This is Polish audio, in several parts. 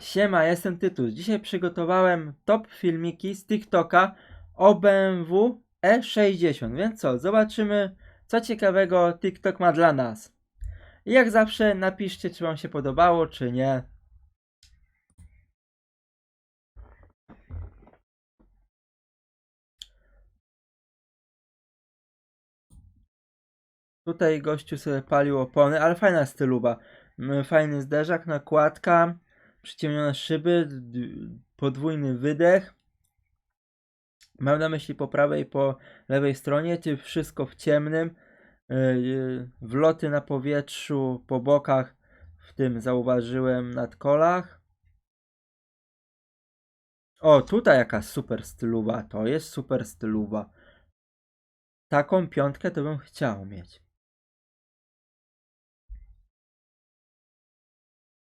Siema, jestem Tytus. Dzisiaj przygotowałem top filmiki z TikToka o BMW E60. Więc co, zobaczymy co ciekawego TikTok ma dla nas. I jak zawsze napiszcie czy wam się podobało czy nie. Tutaj gościu sobie palił opony, ale fajna styluba. Mm, Fajny zderzak, nakładka, przyciemnione szyby, podwójny wydech. Mam na myśli po prawej po lewej stronie, ty wszystko w ciemnym. Yy, Wloty na powietrzu po bokach, w tym zauważyłem nad kolach. O, tutaj jaka super styluwa, to jest super styluwa. Taką piątkę to bym chciał mieć.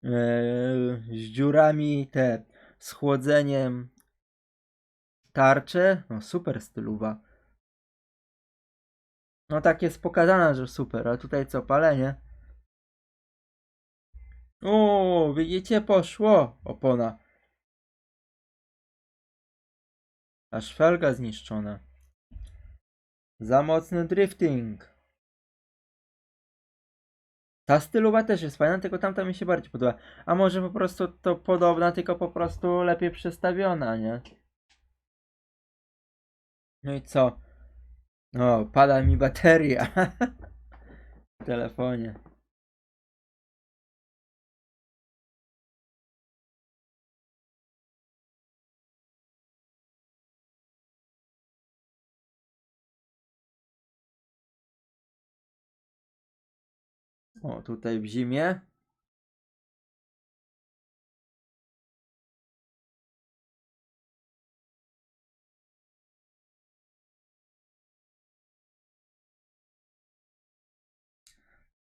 Z dziurami te z chłodzeniem tarcze. No super styluwa. No tak jest pokazane, że super, a tutaj co, palenie? O, widzicie, poszło opona. Aż felga zniszczona. Za mocny drifting. Ta stylowa też jest fajna, tylko tamta mi się bardziej podoba. A może po prostu to podobna, tylko po prostu lepiej przestawiona, nie? No i co? O, pada mi bateria. w telefonie. O, tutaj w zimie.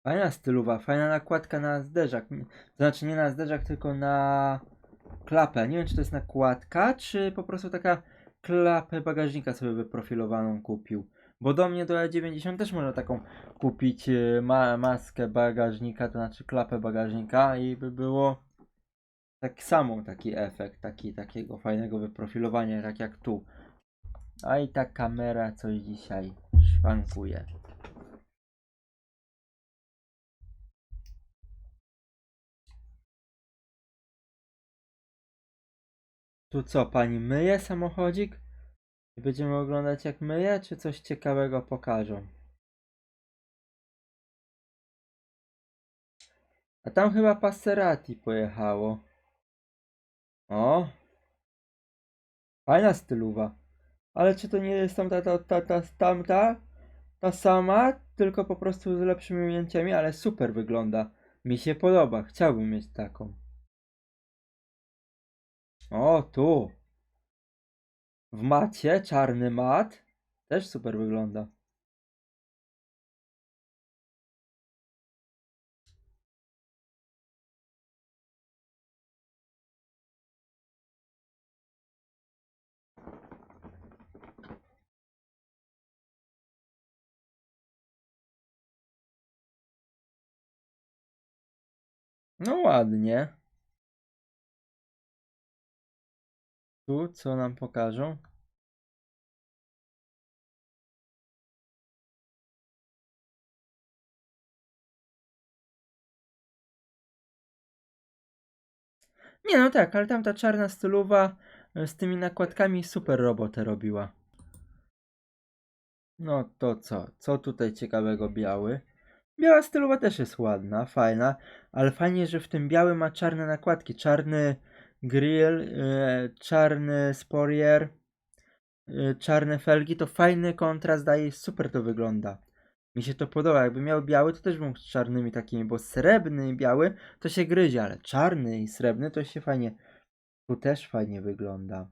Fajna stylowa, fajna nakładka na zderzak. Znaczy nie na zderzak, tylko na klapę. Nie wiem, czy to jest nakładka, czy po prostu taka klapę bagażnika sobie wyprofilowaną kupił. Bo do mnie do E90 też można taką kupić e, ma maskę bagażnika, to znaczy klapę bagażnika i by było tak samo taki efekt, taki, takiego fajnego wyprofilowania, tak jak tu. A i ta kamera coś dzisiaj szwankuje. Tu co, pani myje samochodzik? I będziemy oglądać jak myje, czy coś ciekawego pokażą? A tam chyba Passerati pojechało. O! Fajna styluwa. Ale czy to nie jest tamta, ta, ta, ta, tamta? Ta sama, tylko po prostu z lepszymi ujęciami, ale super wygląda. Mi się podoba, chciałbym mieć taką. O, tu. W macie, czarny mat. Też super wygląda. No ładnie. Tu co nam pokażą? Nie no tak, ale tamta czarna stylowa e, z tymi nakładkami super robotę robiła. No to co? Co tutaj ciekawego biały? Biała stylowa też jest ładna, fajna, ale fajnie, że w tym białym ma czarne nakładki. Czarny grill, e, czarny sporier, e, czarne felgi, to fajny kontrast daje super to wygląda. Mi się to podoba. Jakby miał biały, to też bym z czarnymi takimi, bo srebrny i biały to się gryzie, ale czarny i srebrny to się fajnie. Tu też fajnie wygląda.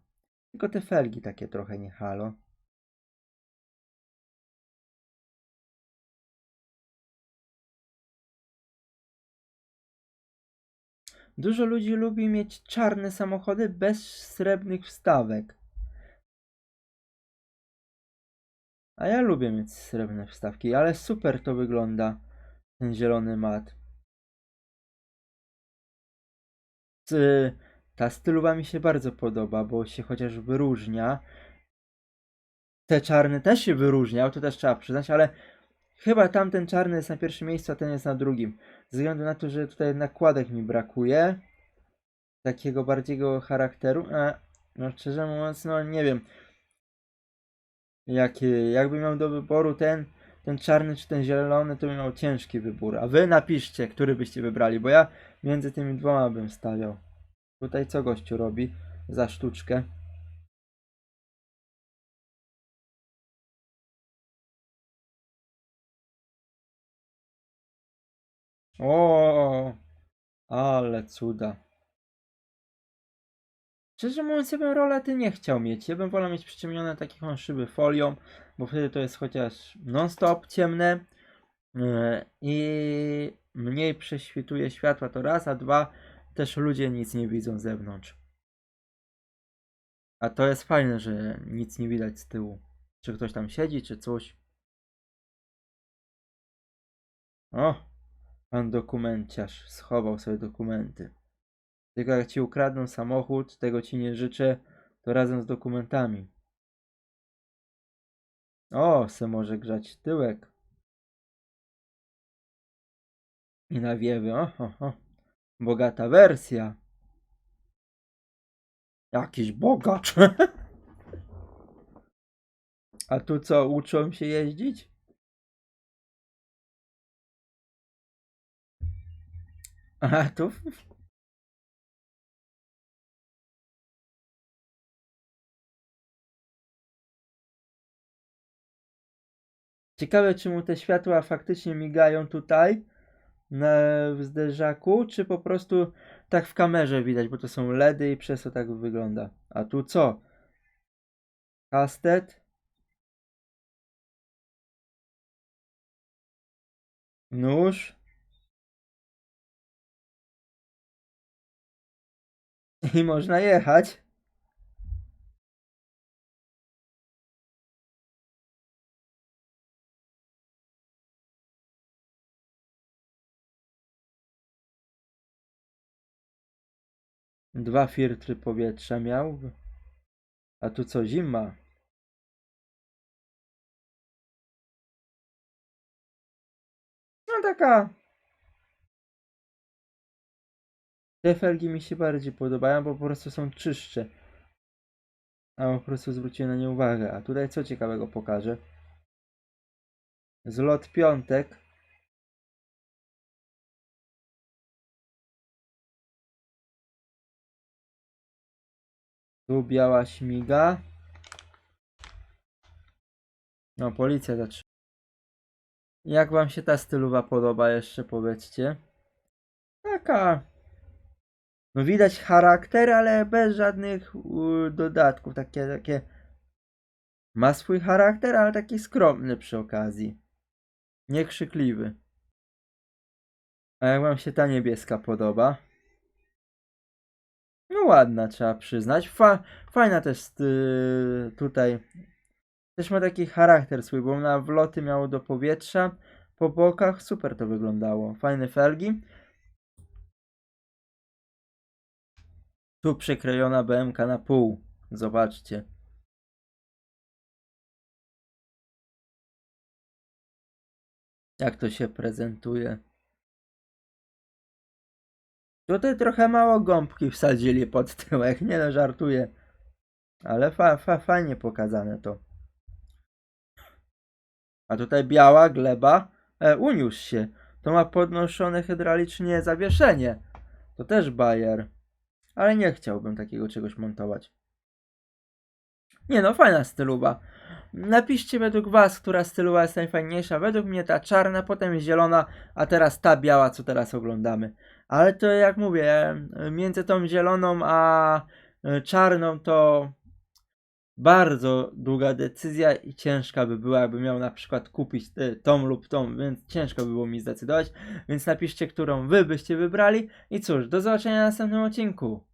Tylko te felgi takie trochę nie halo. Dużo ludzi lubi mieć czarne samochody bez srebrnych wstawek. A ja lubię mieć srebrne wstawki, ale super to wygląda. Ten zielony mat. Ta stylowa mi się bardzo podoba, bo się chociaż wyróżnia. Te czarny też się wyróżniał, to też trzeba przyznać, ale chyba tamten czarny jest na pierwszym miejscu, a ten jest na drugim. Ze względu na to, że tutaj nakładek mi brakuje. Takiego bardziego charakteru. A, no szczerze mówiąc, no nie wiem. Jak, jakby miał do wyboru ten, ten czarny czy ten zielony, to miał ciężki wybór. A wy napiszcie, który byście wybrali, bo ja między tymi dwoma bym stawiał. Tutaj co gościu robi za sztuczkę? O, ale cuda. Szczerze mówiąc, ja bym rolety nie chciał mieć. Ja bym wolał mieć przyciemnione takie szyby folią, bo wtedy to jest chociaż non-stop ciemne yy, i mniej prześwituje światła to raz, a dwa też ludzie nic nie widzą z zewnątrz. A to jest fajne, że nic nie widać z tyłu. Czy ktoś tam siedzi, czy coś. O, pan dokumenciarz schował sobie dokumenty. Tylko jak ci ukradną samochód, tego ci nie życzę, to razem z dokumentami. O, se może grzać tyłek. I nawiewy, o, o, o. Bogata wersja. Jakiś bogacz. A tu co, uczą się jeździć? A tu Ciekawe, czy mu te światła faktycznie migają tutaj na w zderzaku, czy po prostu tak w kamerze widać, bo to są LEDy i przez to tak wygląda. A tu co? Kastet? Nóż? I można jechać. Dwa filtry powietrza miał. A tu co, zima? No taka. Te felgi mi się bardziej podobają, bo po prostu są czystsze. A po prostu zwróciłem na nie uwagę. A tutaj co ciekawego pokażę? Zlot piątek. Tu biała śmiga. No, policja zatrzyma. Jak wam się ta stylowa podoba jeszcze powiedzcie? Taka. No widać charakter, ale bez żadnych dodatków. Takie, takie. Ma swój charakter, ale taki skromny przy okazji. Niekrzykliwy. A jak wam się ta niebieska podoba? No ładna, trzeba przyznać. Fa fajna też yy, tutaj. Też ma taki charakter swój, bo na wloty miało do powietrza. Po bokach super to wyglądało. Fajne felgi. Tu przekrojona BMK na pół. Zobaczcie. Jak to się prezentuje. Tutaj trochę mało gąbki wsadzili pod tyłek, nie no, żartuję. Ale fa, fa, fajnie pokazane to. A tutaj biała gleba, e, uniósł się. To ma podnoszone hydraulicznie zawieszenie. To też Bayer. Ale nie chciałbym takiego czegoś montować. Nie no, fajna styluwa. Napiszcie według was, która styluwa jest najfajniejsza. Według mnie ta czarna, potem zielona, a teraz ta biała, co teraz oglądamy. Ale to jak mówię, między tą zieloną a e, czarną to bardzo długa decyzja i ciężka by była, jakby miał na przykład kupić e, tą lub tą, więc ciężko by było mi zdecydować. Więc napiszcie, którą wy byście wybrali. I cóż, do zobaczenia w następnym odcinku.